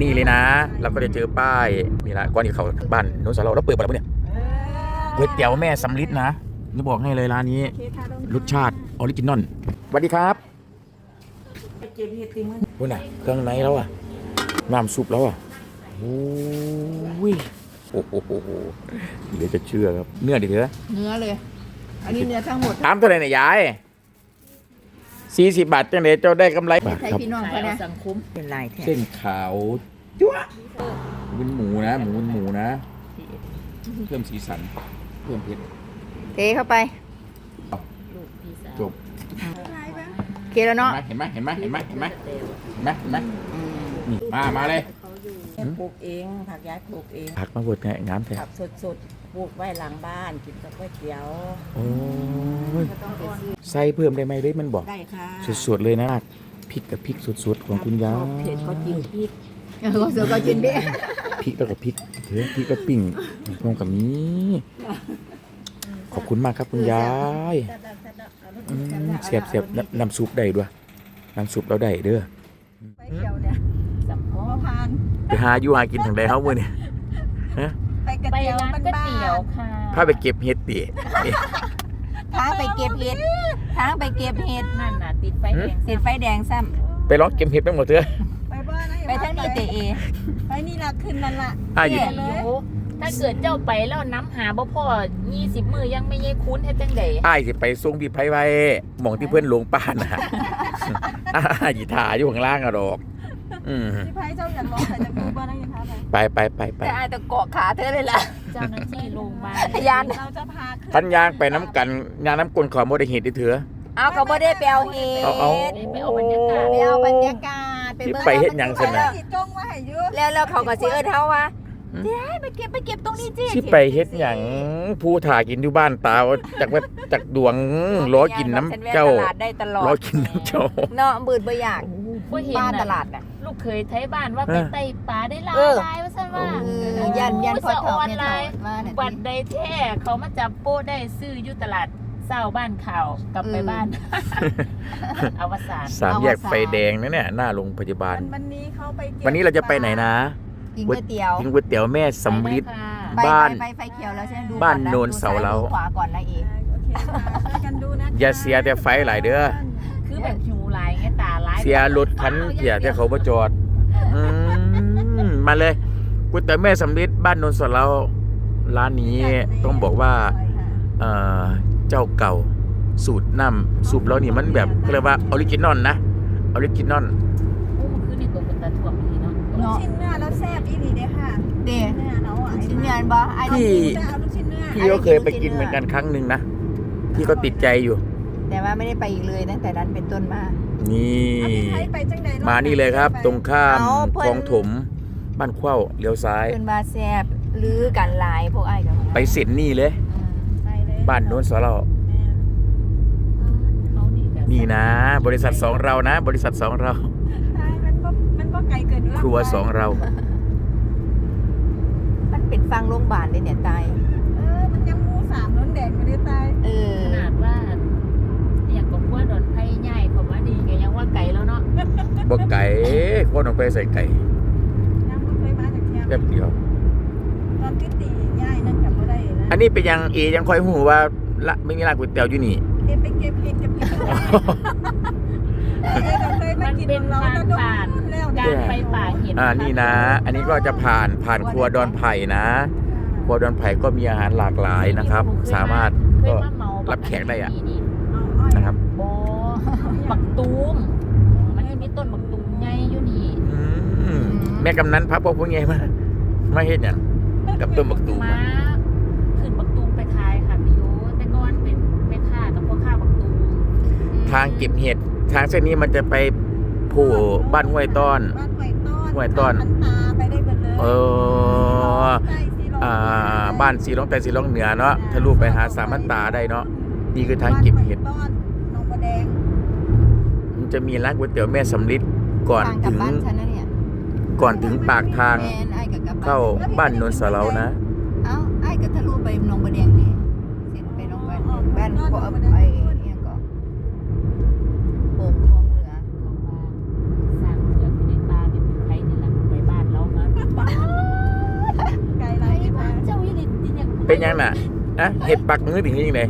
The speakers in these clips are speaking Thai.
นี่เลยนะ เราก็จะเจอป้ายนี่ละก่อนที่เขาบ้านโน้นสาเราเราเปิดไปแล้วปะเนี่ยก๋วยเตี๋ยวแม่สำลิดนะนี่บอกให้เลยร้านนี้รสชาติออริจินอลสวัสดีครับคุณน่ะเครื่องในแล้วอะน้ำซุปแล้วอะโอ้ยโอ้โหเดี๋ยวจะเชื่อครับ เนื้อดิเถอะเนื้อเลย อันนี้เนื้อทั้งหมดถามเท่าไหร่เนี่ยยาย สี่สิบบาทจังเลยเจ้าได้กำไรบาทใช้ครับพี่น้องขายเขาเอานะสังคมเป็นลายแท้เส้นขาวจั๊วะเป็นหมูนะหมูเป็นหมูนะ เพิ่มสีสัน เพิ่มเผ็ดเทเข้าไปลูกพี่สาวจบโอเคแล้วเนาะเห็นไหมเห็นไหมเห็นไหมเห็นไหมเห็นไหมเห็นไหมนี่มามาเลยปลูกเองผักย้ายปลูกเองผักมาบดแงงามแท้ผักสดๆ ปลูกไว้หลังบ้านกินกับก๋วยเตี๋ยวโอ้ยใส่เพิ่มได้ไหมเลยมันบอก ได้ค่ะสดๆเลยนะพริกกับพริกสดๆของคุณยายเผ็ดก็กินพริกเออก็เสือก็กินดิพริกแล้วก็พริกเถอะพริกก็ปิ้งพร้อมกับนี้ ขอบคุณมากครับคุณยายอืมเสียบเสียบน้ำน้ำซุปได้ด้วยน้ำซุปเราได้เด้อไปเที่ยวเนี่ยสัมพพออพาน ไปหาอยู่หากินทางใดเฮามื้อนี่ไป กระไปเตี๋ยวร้านบ้านก๋วยบ้าเตี๋ยวนค่ะพาไปเก็บเห็ดติทางไปเก็บเห็ดทางไปเก็บเห็ดนั่นน่ะติดไฟแดงติดไฟแดงซ้ไปลองเก็บเห็ดไปหมดเถอะไปบ้านนะำไปทางนี้เตะเอ ไปนี่ละขึ้นนั่นละ อะหยิบแต่อยู่ถ้าเกิดเจ้าไปแล้วน้ำหาบ่พอ20 มือยังไม่เย้คุ้นเฮ็ดจังได๋อ้ายสิไปส่งพี่ไผไว้หม่องที่เพิ่นลงป่านน่ะอ้ายสิถ่าอยู่ข้างล่างอะดอก อืมพี่ไพ่เจ้าอยากลองใส่จากดูบ้านนะยังคะไปไปไปไปไปแต่อายตะเกาะขาเธอเลยล่ะ เจ้าหน้าที่โรงพยาบาลยาน เราจะพาขึ้นพันยางไปน้ำกันยางน้ำกลนขอบ่ได้เห็ดดิเถอะเอาก็บ่ได้ไปเอาเห็ดเอาเอา ไปเอาบรรยากาศไปเอาบรรยากาศไปที่เบิ่งไปเฮ็ดหยังซั่นน่ะ ติดกล้องมาให้เยอะแล้วแล้วเขาก็สิเอิ้นเฮาว่าหืม เดี๋ยวไปเก็บไปเก็บตรงนี้จิสิไปเฮ็ดหยังผู้ถ่ากินอยู่บ้านตาจากแบบจากดวงรอกินน้ำเจ้าฉัแวะตลาดได้ตลอรอดกินน้ำเจ้า เนาะบืดบ่อยากบ่เห็นบ้านตน่ะลาดน่ะลูก เคยไทยบ้านว่าไปไต่ปลาได้หลายหลายว่าซั่นว่าเออยันยันพอสะเถาออนเนี่ยไลเถาน์ว่าน่ะบัตรใดแท้เขามาจับโป้ได้ซื้ออยู่ตลาดเศร้าบ้านข่าวกลับไปบ้านอวสานสามแยกไฟแดงนะเนี่ยหน้าโรงพยาบาล วันนี้เขาไปวันนี้เราจะไปไหนนะกินก๋วยเตี๋ยวกินก๋วยเตี๋ยวแม่สำลิดบ้านไปไฟเขียวแล้วใช่ไหมดูบ้านโนนเสาเราขวาก่อนนะเองโอเคค่ะช่วยกันดูนะอย่าเสียแต่ไฟหลายเด้อคือแบบหิ สียรถคันเสียแต่เขาบ่จอดอืมมาเลยก๋วยเตี๋ยวแม่สำลิดบ้านโนนสดเราร้านนี้ต้องบอกว่าเอ่อเจ้าเก่าสูตรน้ำสูตรเรานี่มันแบบเขาเรียกว่าออริจินอลนะออริจินอลโอ้มันคือในตัวเป็นตาถ่วงดีเนาะลูกชิ้นเนื้อแล้วแซ่บอีหลีเด้อค่ะเด้เนื้อเนาะลูกชิ้นเนื้อบ่ไอ้พี่จะเอาลูกชิ้นเนื้อพี่ก็เคยไปกินเหมือนกันครั้งหนึ่งนะพี่ก็ติดใจอยู่ แต่ว่าไม่ได้ไปอีกเลยตั้งแต่นั้นเป็นต้นมานี่เอาพี่ไทยไปจังใดมานี่เลยครับ ตรงข้ามเอาเพิ่นคลองถมบ้านเข้าเลี้ยวซ้ายเป็นบาแซบลือกันหลายพวกไอ้กับไปเสร็จนี่เลยไปเลยบ้านโน้นสเราเขานี่แบบนี่นะ บริษัทสองเรานะ บริษัทสองเราใช่มันก็มันก็ไกลเกินเอื้อมครัวสองเรา มันเป็นฟังโรงพยาบาลเลยเนี่ยตาย เออ มันยังหมูสามล้นแดงไม่ได้ตาย เออ บอกไก่โคนออกไปใส่ไก่ยังไม่เคยมาจากเทียมแป๊บเดียว ตอนที่ตีย่ายนั่นกับบ่ได้นะอันนี้เป็นยังเอยังคอยหูว่าละไม่มีร้านก๋วยเตี๋ยวอยู่นี่เก็บไปเก็บเห็ดเก็บเห็ดเออเราเคยมากินของเราแล้วโดนแล้วการไปป่าเห็ดอ่านี่นะ อันนี้ก็จะผ่านผ่านครัวดอนไผ่นะครัวดอนไผ่ก็มีอาหารหลากหลายนะครับ สามารถเคยก็มาเมารัรับแขกได้อะนี่นะครับ โอ้บักตูม มันจะมีต้นบักตูมใหญ่อยู่นี่อืมแม่กำนันพับพวกพวกไงมาไม่เห็นอย่างกับต้นบักตูมมาขึ้นบักตูมไปขายค่ะพี่โยแต่ก่อนเป็นไปค่ากับพวกข้าวบักตูมทางเก็บเห็ดทางเส้นนี้มันจะไปโผล่บ้านห้วยต้อน บ้านห้วยต้อนห้วยต้อนมันตาไปได้เบิดเลยเออ ใต้สีลมอ่า บ้านสีร้องแต่สีร้องเหนือเนาะทะลุไปหาสามพันตาได้เนาะนี่คือทางเก็บเห็ด บ้านห้วยต้อน จะมีร้านก๋วยเตี๋ยวแม่สำลิดก่อนถึงก่อนถึงปากทางเข้าบ้านนนสาเรานะเอ้าไอ้ก็ทะลุไปหนองบัวแดงนี่เสร็จไปหนองบัวแดงบ้านก็ไปเนี่ยก็โป่งคองเหลือสร้างเพื่อนในป่าที่นไทยนี่แหละไปบ้านเรามาไกลไรเจ้าวิริตเป็นยังน่ะอะเห็ดปักงื้อถึงยังไง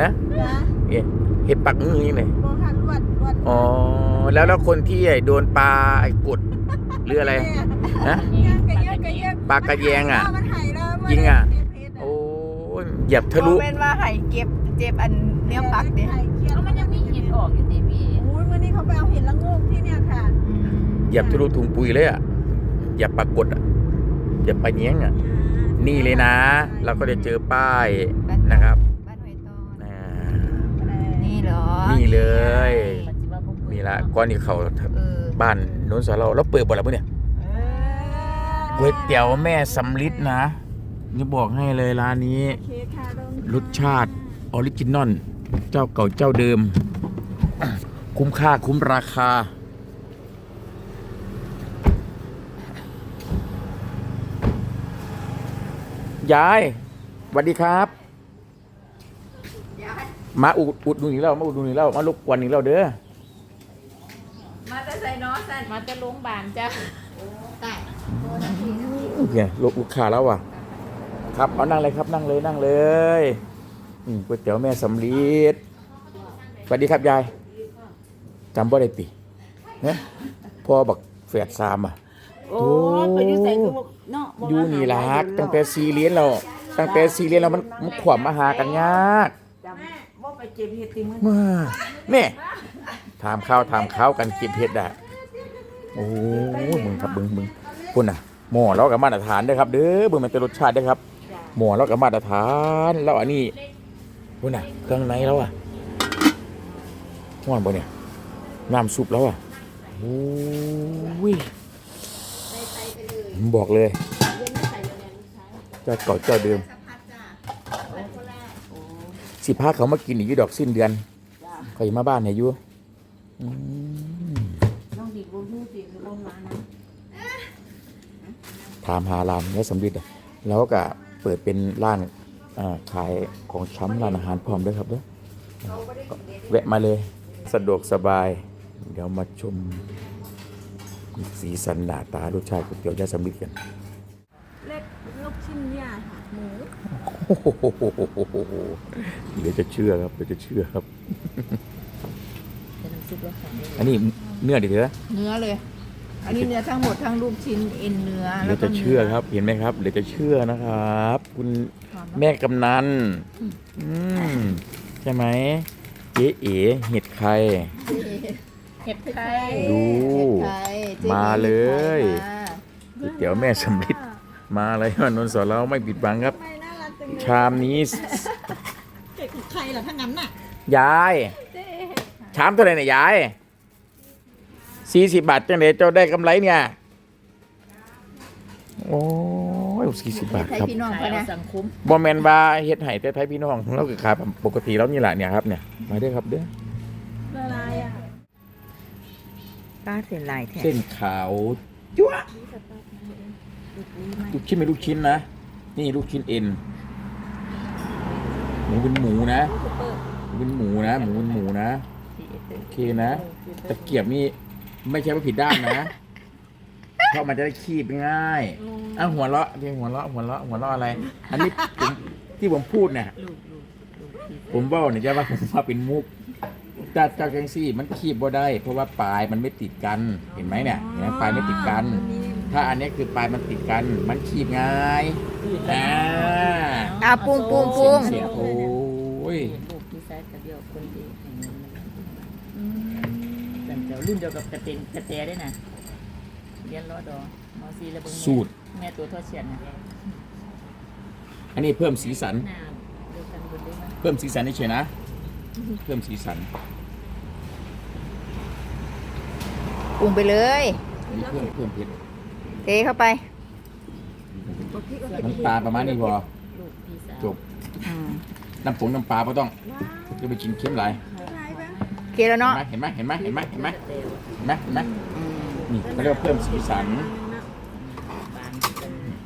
ฮะเห็ดปักงื้อยังไง อ๋อแล้วแล้วคนที่ไอ้โดนปลาไอ้กดหรืออะไรฮะยังกะเยอะกะเยอะปลากระแยงอะ มันหายแล้วมันยิงอะเจ็บเพชรโอ้ยเหยียบทะลุบ่เป็นว่าให้เก็บเจ็บอันเนี้ยปักเด้หายเครียดเอามันยังมีหินออกอยู่ติพี่โอ้ยวันนี้เขาไปเอาเห็ดละโงกที่เนี่ยค่ะเหยียบทะลุถุงปุ๋ยเลยอะเหยียบปลากดอะเหยียบปลาเงี้ยงอะนี่เลยนะ เราก็จะเจอป้ายนะครับ บ้านหอยตอน อ่า นี่เหรอ นี่เลย ปัจจุบันผมเปิด นี่ ละก้อนที่เขาเออบ้านโน้นสาเราแล้วเปิดบ่แล้วปะเนี่ยก๋วยเตี๋ยวแม่สำลิดนะจะบอกให้เลยร้านนี้ โอเคค่ะลงรสชาติออริจินอลเจ้าเก่าเจ้าเดิม คุ้มค่าคุ้มราคา ยายสวัสดีครับมาอุดอุดหนุนอีกแล้วมาอุดหนุนอีกแล้วมาลุกวันอีกแล้วเด้อมาจะใส่น้อสั่นมาจะโรงพยาบาลจ้ะได้โอเคลูกลูกค้าแล้วว่ะ ครับเอานั่งเลยครับนั่งเลยนั่งเลยอืมก๋วยเตี๋ยวแม่สำลีดสวัสดีครับยายจำบ่ได้ติเนี่ยพ่อบักแฝดสามอะ โอ้ยไปอยู่ใส่กูเนาะบ่อยู่นี่ล่ะตั้งแต่ซีเรียนเราตั้งแต่ซีเรียนเรามันมันขวามมาหากันยากจำบ่ไปเจ็บเฮ็ดติมึงมาเนี่ยถามข้าวถามข้าวกันเก็บเห็ดได้ โอ้ยมึงครับมึงมึงคุณน่ะหม้อเรากับมาตรฐานเด้อครับ เด้อเบิ่งมันเป็นรสชาติเด้อครับ หม้อเรากับมาตรฐานแล้วอันนี้คุณน่ะเครื่องในแล้วอะห้อนบ่เนี่ยน้ำซุปแล้วอะโอ้ยผมบอกเลยเจ้าเก่าเจ้าเดิมสิพาเขามากินอีกอยู่ดอกสิ้นเดือนเขาอยู่มาบ้านเนี่ยอยู่อืมน้องดีบ่ฮู้ สิคือลงมานะถามหาร้านเนื้อสำริดอะแล้วก็เปิดเป็นร้านอ่าขายของช้ำร้านอาหารพร้อมด้วยครับเด้อก็แวะมาเลย สะดวกสบาย เดี๋ยวมาชมสีสันหน้าตารสชาติก๋วยเตี๋ยวยาสำริดกัน เล็กลูกชิ้นเนี่ยค่ะหมูโอ้โหเดี๋ยวจะเชื่อครับเดี๋ยวจะเชื่อครับ เป็นน้ำซุปแล้วค่ะอันนี้เนื้อดิเถอะ เนื้อเลย อันนี้เนื้อทั้งหมดทั้งลูกชิ้นเอ็นเนื้อเดี๋ยวจะเชื่อครับ เห็นไหมครับเดี๋ยวจะเชื่อนะครับ คุณแม่กำนันอืมใช่ไหมเจ๊เอ๋เห็ดไข่เห็ดไข่ดูไทยจ๊มาเลยมาก๋วยเตี๋ยวแม่สำลิดมาเลยวันนนสอนเราไม่ปิดบังครับไม่น่ารักจังเลยชามนี้เด็กของใครเหรอทั้งนั้นน่ะยาย ชามเท่าไหร่เนี่ยยาย สี่สิบบาทจังเลยเจ้าได้กำไรเนี่ย โอ้ยสี่สิบบาทไทยครับ พี่น้องขายเขาเอานะสังคมบอแมนบาเฮ็ดไห้แต่ไทยพี่น้องเราก็ขายปกติแล้วนี่แหละเนี่ยครับเนี่ยมาเด้อครับเด้อละลายอะป้าเส้นลายแท้เส้นขาวจั๊วะลูกชิ้นเป็นลูกชิ้นนะนี่ลูกชิ้นเอ็นหมูเป็นหมูนะหมูเป็นหมูนะหมูเป็นหมูนะโอเคนะตะเกียบนี่ ไม่ใช่ว่าผิดด้านนะ เพราะมันจะได้คีบง่ายอะหัวเราะที่หัวเราะหัวเราะหัวเราะอะไร อันนี้ผมที่ผมพูดเนี่ยลูกลูกลูกที่ผมว่าเนี่ยจะว่าผมว่าเป็นมุกแต่เจ้าแกงซี่มันคีบบ่ได้ เพราะว่าปลายมันไม่ติดกันเห็นไหมเนี่ยเห็นไหมปลายไม่ติดกัน ถ้าอันนี้คือปลายมันติดกัน มันคีบง่ายอ่าอะปรุงปรุงปรุงเสียโอ้ยลูกที่ใช้กระเดียวคนเดียวแต่เดี๋ยว รุ่นเดียวกับกระเตนกระแตได้นะเรียนรอดอมอซีระเบิงสูตร แม่ตัวทอดเฉียนนะอันนี้เพิ่มสีสันน้ำเดียวกันบนได้ไหมเพิ่มสีสันนี่เฉยนะ เพิ่มสีสันปรุงไปเลย อันนี้เพิ่มเพิ่มเผ็ดเทเข้าไปน้ำตาลประมาณนี้พอลูกพี่สาวจบ อืมน้ำผงน้ำปลาก็ต้องจะไปกินเค็มหลายโอ เคแล้วเนาะเห็นไหมเห็นไหมเห็นไหมเห็นไหมเดียวเห็นไหมเห็นไหมอืมนี่เขาเรียกว่าเพิ่มสีสันบาน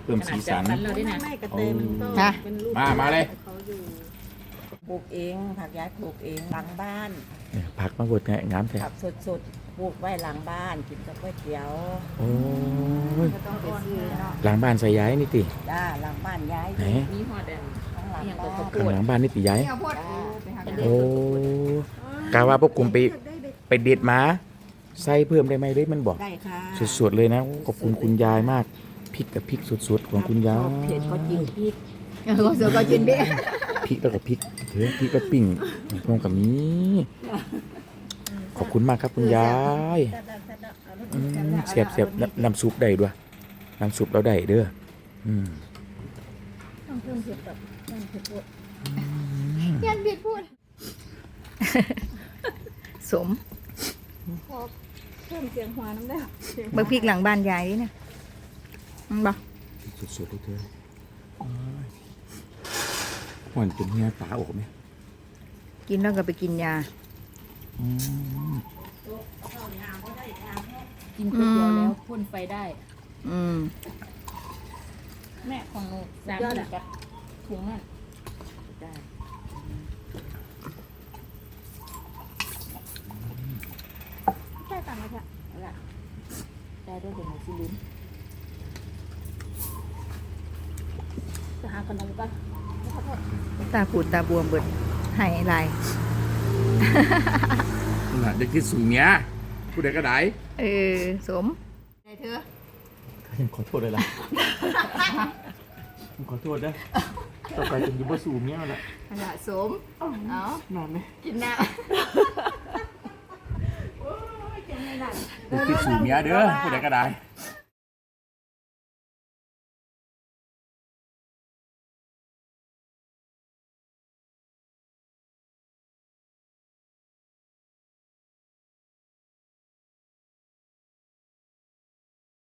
เพิ่มสีสันขนาดจับฟัเราด้วยนะไม่กระเตยมันก็ฮะเป็นลูกมามาเลย เขาอยู่ปลูกเอง ผักย้ายปลูกเองหลังบ้าน เนี่ยผักมาบดไงงามแท้ผักสดๆปลูกไว้หลังบ้าน กินกับก๋วยเตี๋ยวโอ้ยก็ต้องไปซื้อเนาะหลังบ้านใส่ย้ายนี่ติจ้าหลังบ้านย้ายไหนมีฮอดอันข้างหลังอย่างบ้ากับนข้าวโพข้างดหลังบ้านนี่ติย้ายนี่เอาโพดไปหาโอ้ กาว่าพวกกลุ่มไปไปเด็ดหมาใส่เพิ่มได้ไหมเลยมันบอกได้ค่ะสุดๆเลยนะขอบคุณคุณยายมากพริกกับพริกสุดๆของคุณยาชอบเผ็ดก็ยจริงพริกเออก็เสือก็กินดิพริกแล้วก็พริกเถอะพริกก็ปิ้งรวมกับนี้ขอบคุณมากครับคุณยายอืมเสียบเสียบน้ำน้ำซุปได้ด้วยน้ำซุปเราได้เด้ออืมยันผิดพูด สมเพิ่มเสียงหัวน้ำได้เบิกพริกหลังบ้านยายนี่นะอืมบ่สุดๆเลยเธอหวานจนเฮียตาออกไหมกินแล้วก็ไปกินยาอืมกินก๋วยเตี๋ยวแล้วพ่นไฟได้ อืมแม่ของหนูสามถุงกับถุงนั่นได้ ใช่ต่างกันค่ะ ได้ด้วยเป็นหมูซิลินจะหาขนมกันตาปูดตาบวมเบิดใหายลายน่ะเด็กที่สูงเนี้ยผู้ใดก็ได้เออ สมไอ้เธอขอโทษเลยล่ะขอโทษนะต่อไปจะอยู่บ่สูงเนี้ยแหละขนาดสม เอานานไหมกินน้เด็กคิดสูงเนี้ยเด้อผู้ใดก็ได้